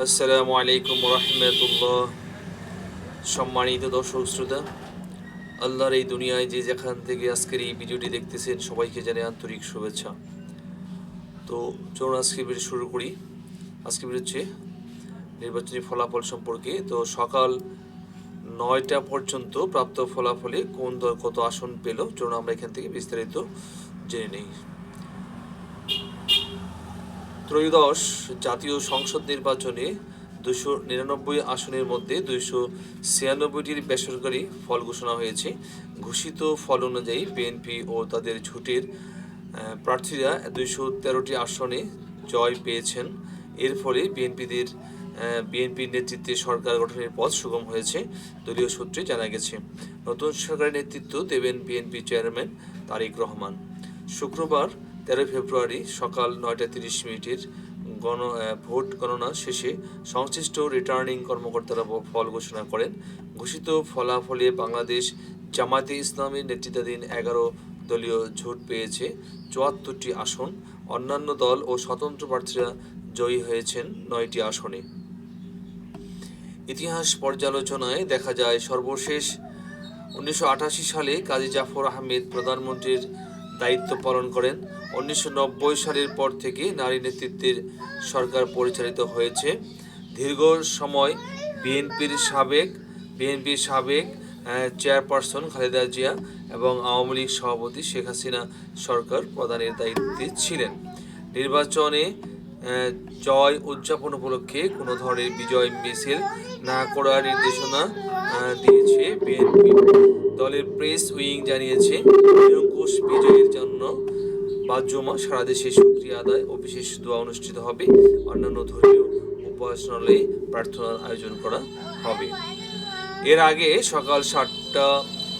আসসালামু আলাইকুম রহমতুল্লাহ সম্মানিত দর্শক শ্রোতা, আল্লাহর এই দুনিয়ায় যে যেখান থেকে আজকের এই ভিডিওটি দেখতেছেন, সবাইকে জানাই আন্তরিক শুভেচ্ছা। তো চলুন আজকে ভিডিও শুরু করি। আজকে ভিডিও হচ্ছে নির্বাচনী ফলাফল সম্পর্কে। তো সকাল নয়টা পর্যন্ত প্রাপ্ত ফলাফলে কোন দল কত আসন পেল, চলুন আমরা এখান থেকে বিস্তারিত জেনে নেই। ত্রয়োদশ জাতীয় সংসদ নির্বাচনে দুশো নিরানব্বই আসনের মধ্যে দুইশো ছিয়ানব্বইটির বেসরকারি ফল ঘোষণা হয়েছে। ঘোষিত ফল অনুযায়ী বিএনপি ও তাদের ঝুটের প্রার্থীরা দুইশো তেরোটি আসনে জয় পেয়েছেন। এর ফলে বিএনপিদের বিএনপির নেতৃত্বে সরকার গঠনের পথ সুগম হয়েছে দলীয় সূত্রে জানা গেছে। নতুন সরকারের নেতৃত্ব দেবেন বিএনপি চেয়ারম্যান তারেক রহমান। শুক্রবার তেরোই ফেব্রুয়ারি সকাল নয়টা তিরিশ মিনিটের গণ ভোট গণনা শেষে সংশ্লিষ্ট রিটার্নিং কর্মকর্তারা ফল ঘোষণা করেন। ঘোষিত ফলাফলে বাংলাদেশ জামায়াতে ইসলামের নেতৃত্বাধীন এগারো দলীয় ঝোট পেয়েছে চুয়াত্তরটি আসন। অন্যান্য দল ও স্বতন্ত্র প্রার্থীরা জয়ী হয়েছেন নয়টি আসনে। ইতিহাস পর্যালোচনায় দেখা যায়, সর্বশেষ উনিশশো আটাশি সালে কাজী জাফর আহমেদ প্রধানমন্ত্রীর দায়িত্ব পালন করেন। উনিশশো নব্বই সালের পর থেকে নারী নেতৃত্বের সরকার পরিচালিত হয়েছে। দীর্ঘ সময় বিএনপির সাবেক বিএনপির সাবেক চেয়ারপারসন খালেদা জিয়া এবং আওয়ামী লীগ সভাপতি শেখ হাসিনা সরকার প্রধানের দায়িত্বে ছিলেন। নির্বাচনে জয় উদযাপন উপলক্ষে কোনো ধরনের বিজয় মিছিল না করার নির্দেশনা দিয়েছে বিএনপি। দলের প্রেস উইং জানিয়েছে, নিরঙ্কুশ বিজয়ের জন্য বাজ্যমা সারা দেশে সুক্রিয়া আদায় ও বিশেষ দোয়া অনুষ্ঠিত হবে। অন্যান্য ধর্মীয় উপাসনালয়ে প্রার্থনার আয়োজন করা হবে। এর আগে সকাল সাতটা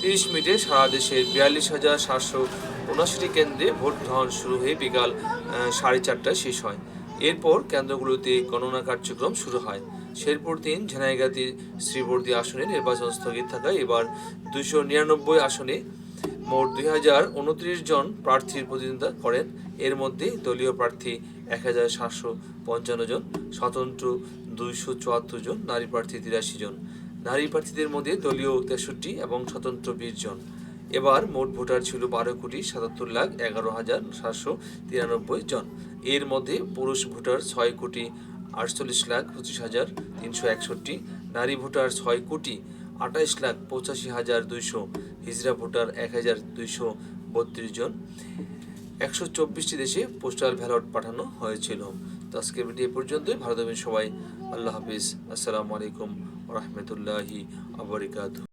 তিরিশ মিনিটে সারা দেশের বিয়াল্লিশ হাজার সাতশো উনআশিটি কেন্দ্রে ভোট গ্রহণ শুরু হয়ে বিকাল সাড়ে চারটায় শেষ হয়। এরপর কেন্দ্রগুলোতে গণনা কার্যক্রম শুরু হয়। শেরপুর তিন, ঝেনাইগাতি, শ্রীবর্দী আসনে নির্বাচন স্থগিত থাকায় এবার দুশো নিরানব্বই আসনে মোট দুই হাজার উনত্রিশ জন প্রার্থীর প্রতিদ্বন্দ্বিতা করেন। এর মধ্যে দলীয় প্রার্থী এক হাজার সাতশো পঞ্চান্ন জন, স্বতন্ত্র দুইশো চুয়াত্তর জন, নারী প্রার্থী তিরাশি জন। নারী প্রার্থীদের মধ্যে দলীয় তেষট্টি এবং স্বতন্ত্র বিশ জন। এবার মোট ভোটার ছিল বারো কোটি সাতাত্তর লাখ এগারো হাজার সাতশো তিরানব্বই জন। এর মধ্যে পুরুষ ভোটার ছয় কোটি আটচল্লিশ লাখ পঁচিশ হাজার তিনশো একষট্টি, নারী ভোটার ছয় কোটি আঠাইশ লাখ পঁচাশি হাজার দুইশো হিজরা ভোটার এক হাজার দুইশো বত্রিশ জন। একশো চব্বিশটি দেশে পোস্টাল ব্যালট পাঠানো হয়েছিল। তো আজকের ভিডিও পর্যন্তই। ভালো সবাই। আল্লাহ হাফিজ। আসসালামু আলাইকুম রহমতুল্লাহি আবরিকাত